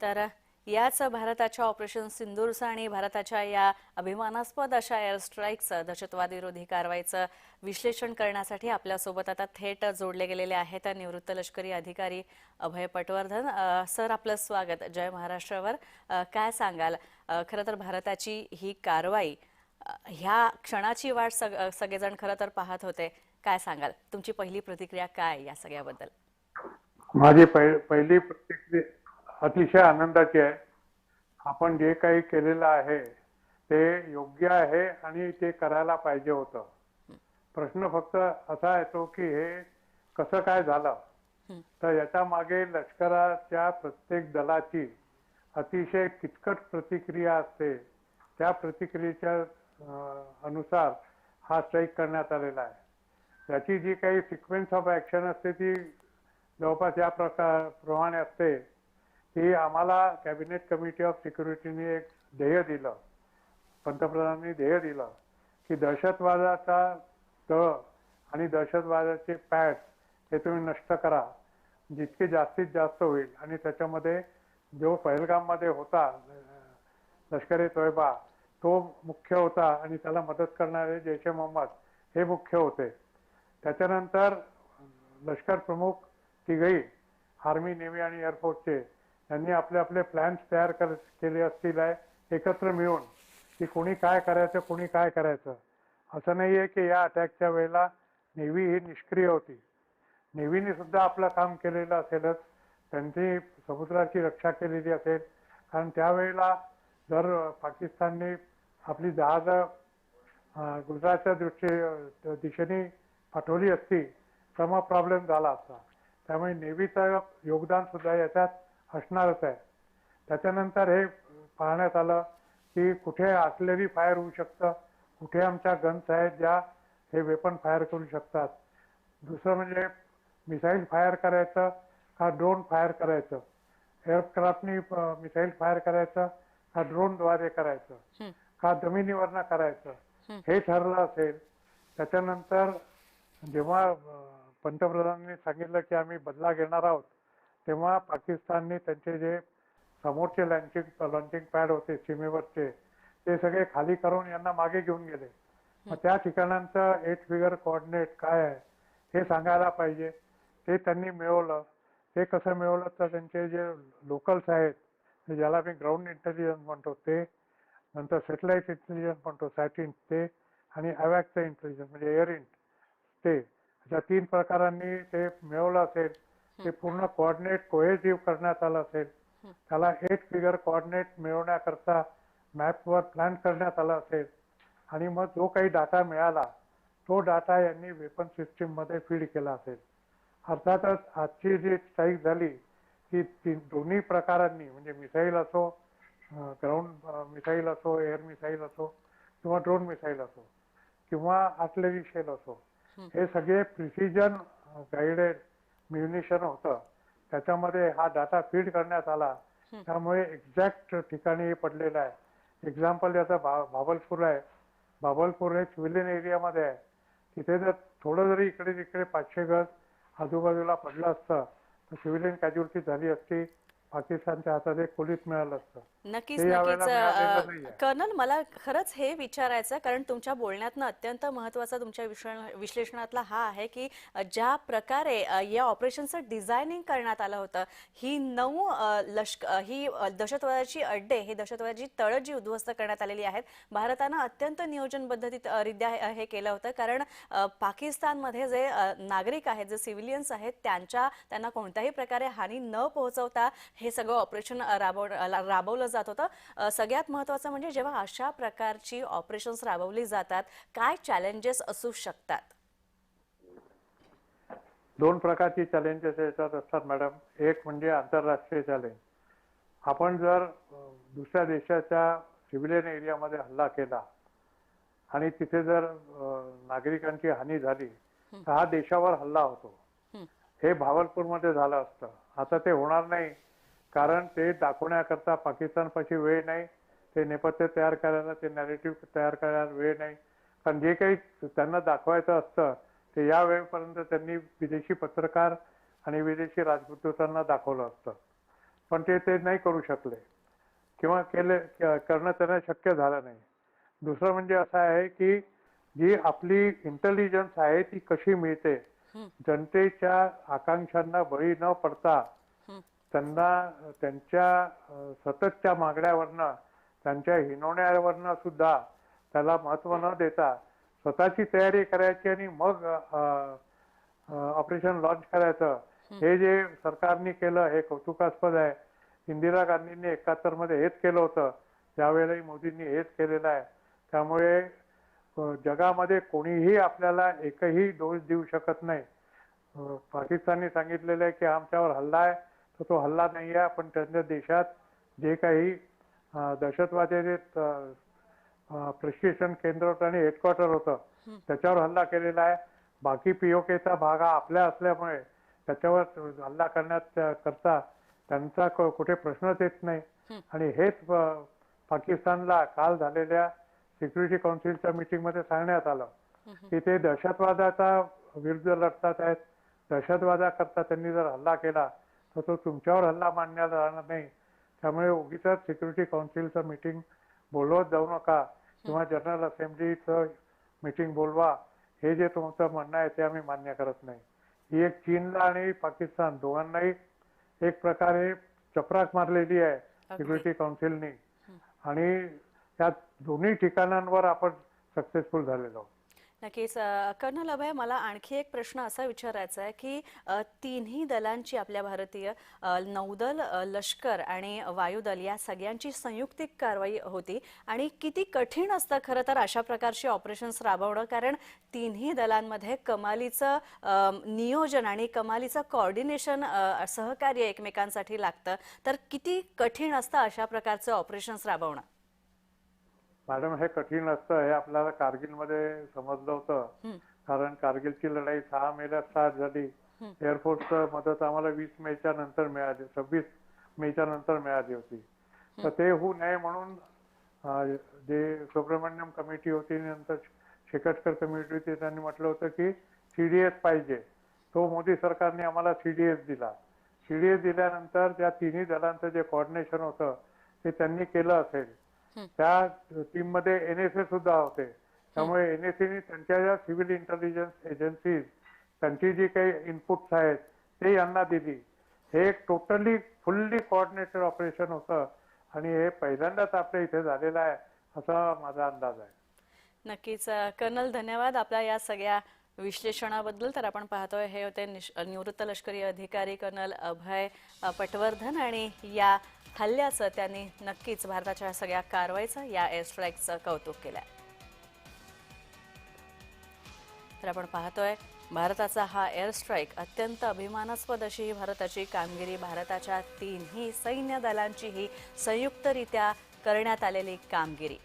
तर याच भारताच्या ऑपरेशन सिंदूरचं आणि भारताच्या या अभिमानास्पद अशा एअर स्ट्राईकचं दहशतवाद विरोधी कारवाईचं विश्लेषण करण्यासाठी आपल्यासोबत आता थेट जोडले गेलेले आहेत निवृत्त लष्करी अधिकारी अभय पटवर्धन. सर आपलं स्वागत. जय महाराष्ट्रावर. काय सांगाल? खरं तर भारताची ही कारवाई ह्या क्षणाची वाट सग सगळेजण खरं तर पाहत होते. काय सांगाल? तुमची पहिली प्रतिक्रिया काय या सगळ्याबद्दल? माझी पहिली प्रतिक्रिया अतिशय आनंदाची आहे. आपण जे काही केलेलं आहे ते योग्य आहे आणि ते करायला पाहिजे होतं. प्रश्न फक्त असा येतो की हे कसं काय झालं. तर याच्या मागे लष्कराच्या प्रत्येक दलाची अतिशय किचकट प्रतिक्रिया असते. त्या प्रतिक्रियेच्या अनुसार हा स्ट्राईक करण्यात आलेला आहे. याची जी काही सिक्वेन्स ऑफ ऍक्शन असते ती जवळपास या प्रकार प्रमाणे असते. की आम्हाला कॅबिनेट कमिटी ऑफ सिक्युरिटीने एक ध्येय दिलं. पंतप्रधानांनी ध्येय दिलं की दहशतवादाचा तळ आणि दहशतवादाचे पॅड हे तुम्ही नष्ट करा. जितके जास्तीत जास्त होईल. आणि त्याच्यामध्ये जो पहलगाममध्ये होता अं, लष्कर ए तोयबा तो मुख्य होता आणि त्याला मदत करणारे जैश ए मोहम्मद हे मुख्य होते. त्याच्यानंतर लष्कर प्रमुख तिघही आर्मी नेव्ही आणि एअरफोर्सचे त्यांनी आपले आपले प्लॅन्स तयार कर केले असतील आहे एकत्र मिळून की कोणी काय करायचं कोणी काय करायचं. असं नाही आहे की या अटॅकच्या वेळेला नेव्ही ही निष्क्रिय होती. नेव्हीने सुद्धा आपलं काम केलेलं असेलच त्यांनी समुद्राची रक्षा केलेली असेल. कारण त्यावेळेला जर पाकिस्तानने आपली जहाजं गुजरातच्या दृष्टी दिशेने पाठवली असती तर मग प्रॉब्लेम झाला असता. त्यामुळे नेव्हीचं योगदान सुद्धा याच्यात असणारच आहे. त्याच्यानंतर हे पाहण्यात आलं की कुठे आर्टिलरी फायर होऊ शकतं? कुठे आमच्या गन्स आहेत ज्या हे वेपन फायर करू शकतात? दुसरं म्हणजे मिसाईल फायर करायचं का ड्रोन फायर करायचं? एअरक्राफ्टनी मिसाईल फायर करायचं का ड्रोनद्वारे करायचं. का जमिनीवरनं करायचं? हं. ठरलं असेल. त्याच्यानंतर जेव्हा पंतप्रधानांनी सांगितलं की आम्ही बदला घेणार आहोत तेव्हा पाकिस्तानने त्यांचे जे समोरचे लॉन्चिंग लॉन्चिंग पॅड होते सीमेवरचे ते सगळे खाली करून यांना मागे घेऊन गेले. मग त्या ठिकाणांचं एट फिगर कोऑर्डिनेट काय आहे हे सांगायला पाहिजे. ते त्यांनी मिळवलं. ते कसं मिळवलं तर त्यांचे जे लोकल्स आहेत ज्याला मी ग्राउंड इंटेलिजन्स म्हणतो ते नंतर सॅटेलाइट इंटेलिजन्स म्हणतो सॅटिन ते आणि अवॅकचं इंटेलिजन्स म्हणजे एअर इंट ते अशा तीन प्रकारांनी ते मिळवलं असेल. ते पूर्ण कोऑर्डिनेट कोहेसिव्ह करण्यात आलं असेल. त्याला एट फिगर कोऑर्डिनेट मिळवण्याकरता मॅपवर प्लॅन करण्यात आला असेल आणि मग जो काही डाटा मिळाला तो डाटा यांनी वेपन सिस्टीममध्ये फीड केला असेल अर्थातच आजची जी स्ट्राईक झाली ती ती दोन्ही प्रकारांनी म्हणजे मिसाईल असो ग्राउंड मिसाईल असो एअर मिसाईल असो किंवा ड्रोन मिसाईल असो किंवा आर्टिलरी शेल असो. हे सगळे प्रिसिजन गाईडेड म्युनिशन होतं. त्याच्यामध्ये हा डाटा फीड करण्यात आला. त्यामुळे एक्झॅक्ट ठिकाणी हे पडलेलं आहे. एक्झाम्पल याचा भा भाबलपूर आहे. भाबलपूर हे सिव्हिलियन एरियामध्ये आहे. तिथे जर थोडं जरी इकडे तिकडे पाचशे गज आजूबाजूला पडलं असतं तर सिव्हिलियन कॅज्युअलिटी झाली असती. पाकिस्तानच्या हातात एक पोलीस मिळालं असतं. नक्कीच नक्कीच. कर्नल मला खरंच हे विचारायचं कारण तुमच्या बोलण्यातनं अत्यंत महत्त्वाचा तुमच्या विश्लेषण- विश्लेषणातला हा आहे की ज्या प्रकारे या ऑपरेशनचं डिझायनिंग करण्यात आलं होतं ही नऊ लष्क ही दहशतवादाची अड्डे ही दहशतवादाची तळं जी उद्ध्वस्त करण्यात आलेली आहेत भारतानं अत्यंत नियोजनबद्धतीत अ, रित्या हे- केलं होतं कारण पाकिस्तानमध्ये जे नागरिक आहेत जे सिव्हिलियन्स आहेत त्यांच्या त्यांना कोणत्याही प्रकारे हानी न पोहोचवता हे सगळं ऑपरेशन राबव राबवलं जात होतं. सगळ्यात महत्त्वाचं म्हणजे जेव्हा अशा प्रकारची ऑपरेशन्स राबवली जातात काय चॅलेंजेस असू शकतात? दोन प्रकारची चॅलेंजेस याच्यात असतात मॅडम एक म्हणजे आंतरराष्ट्रीय चॅलेंज आपण जर दुसऱ्या देशाच्या सिव्हिलियन एरियामध्ये हल्ला केला आणि तिथे जर नागरिकांची हानी झाली तर हा देशावर हल्ला होतो. हं. हे भावलपूरमध्ये झालं असतं. आता ते होणार नाही. कारण ते दाखवण्याकरता पाकिस्तानपाशी वेळ नाही ते नेपथ्य तयार करायला ते नॅरेटिव्ह तयार करायला वेळ नाही. कारण जे काही त्यांना दाखवायचं असतं ते या वेळेपर्यंत त्यांनी विदेशी पत्रकार आणि विदेशी राजदूतांना दाखवलं असतं. पण ते ते नाही करू शकले. किंवा केले करणं त्यांना शक्य झालं नाही. दुसरं म्हणजे असं आहे की जी आपली इंटेलिजन्स आहे ती कशी मिळते. जनतेच्या आकांक्षांना बळी न पडता. त्यांना त्यांच्या सततच्या मागण्यावरनं त्यांच्या हिनवण्यावरनं सुद्धा त्याला महत्त्व न देता स्वतःची तयारी करायची आणि मग ऑपरेशन लॉन्च करायचं. हे. जे सरकारने केलं हे कौतुकास्पद आहे. इंदिरा गांधींनी एकाहत्तरमध्ये हेच केलं होतं. त्यावेळेलाही मोदींनी हेच केलेलं आहे. त्यामुळे जगामध्ये कोणीही आपल्याला एकही दोष देऊ शकत नाही. पाकिस्तानने सांगितलेलं आहे की आमच्यावर हल्ला आहे. तर तो हल्ला नाही आहे पण त्यांच्या देशात जे काही दहशतवाद्याचे प्रशिक्षण केंद्र होतं आणि हेडक्वार्टर होतं त्याच्यावर हल्ला केलेला आहे. बाकी पीओकेचा भाग हा आपल्या असल्यामुळे त्याच्यावर हल्ला करण्यात करता त्यांचा कुठे प्रश्नच येत नाही. आणि हेच पाकिस्तानला काल झालेल्या सिक्युरिटी काउन्सिलच्या मीटिंगमध्ये सांगण्यात आलं की ते दहशतवादाचा विरुद्ध लढतात आहेत. दहशतवादाकरता त्यांनी जर हल्ला केला तर तो तुमच्यावर हल्ला मानण्यात राहणार नाही. त्यामुळे उगीच सिक्युरिटी काउन्सिलचं मीटिंग बोलवत जाऊ नका किंवा जनरल असेंब्लीचं मीटिंग बोलवा. हे जे तुमचं म्हणणं आहे ते आम्ही मान्य करत नाही. ही एक चीनला आणि पाकिस्तान दोघांनाही एक प्रकारे चपराक मारलेली आहे सिक्युरिटी काउन्सिलनी आणि त्या दोन्ही ठिकाणांवर आपण सक्सेसफुल झालेलो आहोत. नक्कीच. कर्नल अभय मला आणखी एक प्रश्न असा विचारायचा आहे की तिन्ही दलांची आपल्या भारतीय नौदल लष्कर आणि वायुदल या सगळ्यांची संयुक्तिक कारवाई होती आणि किती कठीण असतं खरं तर अशा प्रकारची ऑपरेशन्स राबवणं कारण तिन्ही दलांमध्ये कमालीचं नियोजन आणि कमालीचं कॉर्डिनेशन सहकार्य एकमेकांसाठी लागतं. तर किती कठीण असतं अशा प्रकारचं ऑपरेशन्स राबवणं? मॅडम हे कठीण असतं हे आपल्याला कारगिलमध्ये समजलं होतं. कारण कारगिलची लढाई सहा मेला स्टार्ट झाली. एअरफोर्सचं मदत आम्हाला वीस मेच्या नंतर मिळाली सव्वीस मेच्या नंतर मिळाली होती. तर ते होऊ नये म्हणून जे सुब्रमण्यम कमिटी होती नंतर शेकटकर कमिटी होती त्यांनी म्हटलं होतं की सीडीएस पाहिजे. तो मोदी सरकारने आम्हाला सीडीएस दिला. सीडीएस दिल्यानंतर त्या तिन्ही दलांचं जे कॉर्डिनेशन होतं ते त्यांनी केलं असेल. त्या टीममध्ये एनएसए सुद्धा होते. त्यामुळे एनएसएने त्यांच्या ज्या सिव्हिल इंटेलिजन्स एजन्सीज त्यांची जी काही इनपुट्स आहेत ते यांना दिली. हे एक टोटली फुल्ली कोऑर्डिनेटेड ऑपरेशन होतं आणि हे पहिल्यांदाच आपल्या इथे झालेलं आहे असा माझा अंदाज आहे. नक्कीच कर्नल धन्यवाद आपल्या या सगळ्या विश्लेषणाबद्दल तर आपण पाहतोय हे होते निवृत्त लष्करी अधिकारी कर्नल अभय पटवर्धन आणि या हल्ल्याचं त्यांनी नक्कीच भारताच्या सगळ्या कारवाईचं या एअर स्ट्राईकचं कौतुक केलंय. तर आपण पाहतोय भारताचा हा एअर स्ट्राईक अत्यंत अभिमानास्पद अशी ही भारताची कामगिरी. भारताच्या तीनही सैन्य दलांची ही संयुक्तरित्या करण्यात आलेली कामगिरी.